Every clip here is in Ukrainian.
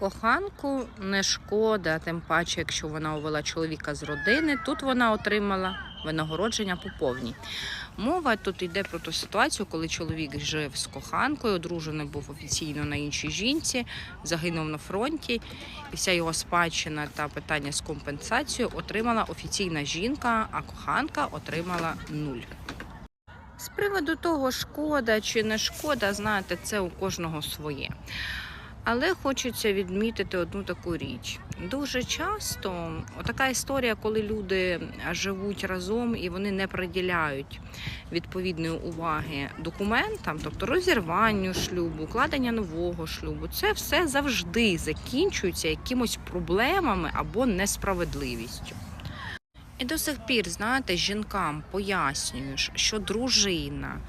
Коханку не шкода, тим паче, якщо вона увела чоловіка з родини, тут вона отримала винагородження по повній. Мова тут йде про ту ситуацію, коли чоловік жив з коханкою, одружений був офіційно на іншій жінці, загинув на фронті, і вся його спадщина та питання з компенсацією отримала офіційна жінка, а коханка отримала нуль. З приводу того, шкода чи не шкода, знаєте, це у кожного своє. Але хочеться відмітити одну таку річ. Дуже часто така історія, коли люди живуть разом і вони не приділяють відповідної уваги документам, тобто розірванню шлюбу, укладення нового шлюбу, це все завжди закінчується якимось проблемами або несправедливістю. І до сих пір, знаєте, жінкам пояснюєш, що дружина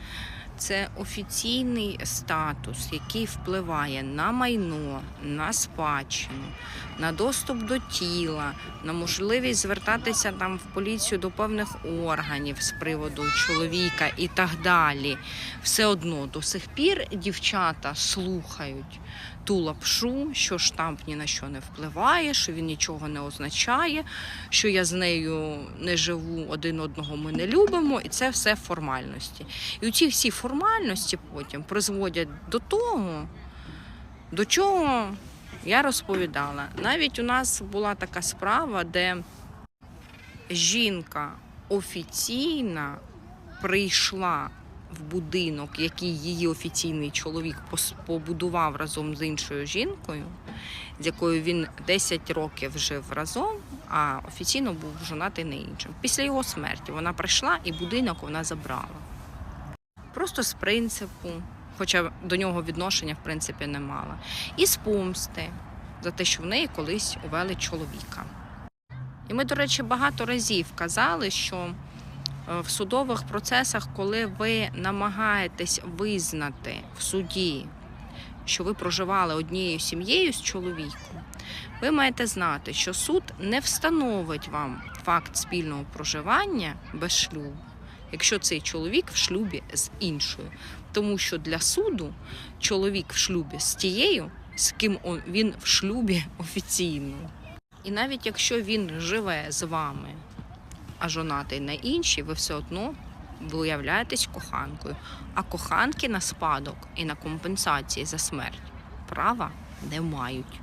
це офіційний статус, який впливає на майно, на спадщину, на доступ до тіла, на можливість звертатися там в поліцію до певних органів з приводу чоловіка і так далі. Все одно до сих пір дівчата слухають ту лапшу, що штамп ні на що не впливає, що він нічого не означає, що я з нею не живу, один одного ми не любимо, і це все формальності. І ці всі формальності потім призводять до того, до чого я розповідала. Навіть у нас була така справа, де жінка офіційна прийшла в будинок, який її офіційний чоловік побудував разом з іншою жінкою, з якою він 10 років жив разом, а офіційно був жонатий не іншим. Після його смерті вона прийшла і будинок вона забрала. Просто з принципу, хоча до нього відношення в принципі не мала. І з помсти за те, що в неї колись увели чоловіка. І ми, до речі, багато разів казали, що в судових процесах, коли ви намагаєтесь визнати в суді, що ви проживали однією сім'єю з чоловіком, ви маєте знати, що суд не встановить вам факт спільного проживання без шлюбу, якщо цей чоловік в шлюбі з іншою. Тому що для суду чоловік в шлюбі з тією, з ким він в шлюбі офіційно. І навіть якщо він живе з вами, а жонатий на іншій, ви все одно виявляєтесь коханкою. А коханки на спадок і на компенсації за смерть права не мають.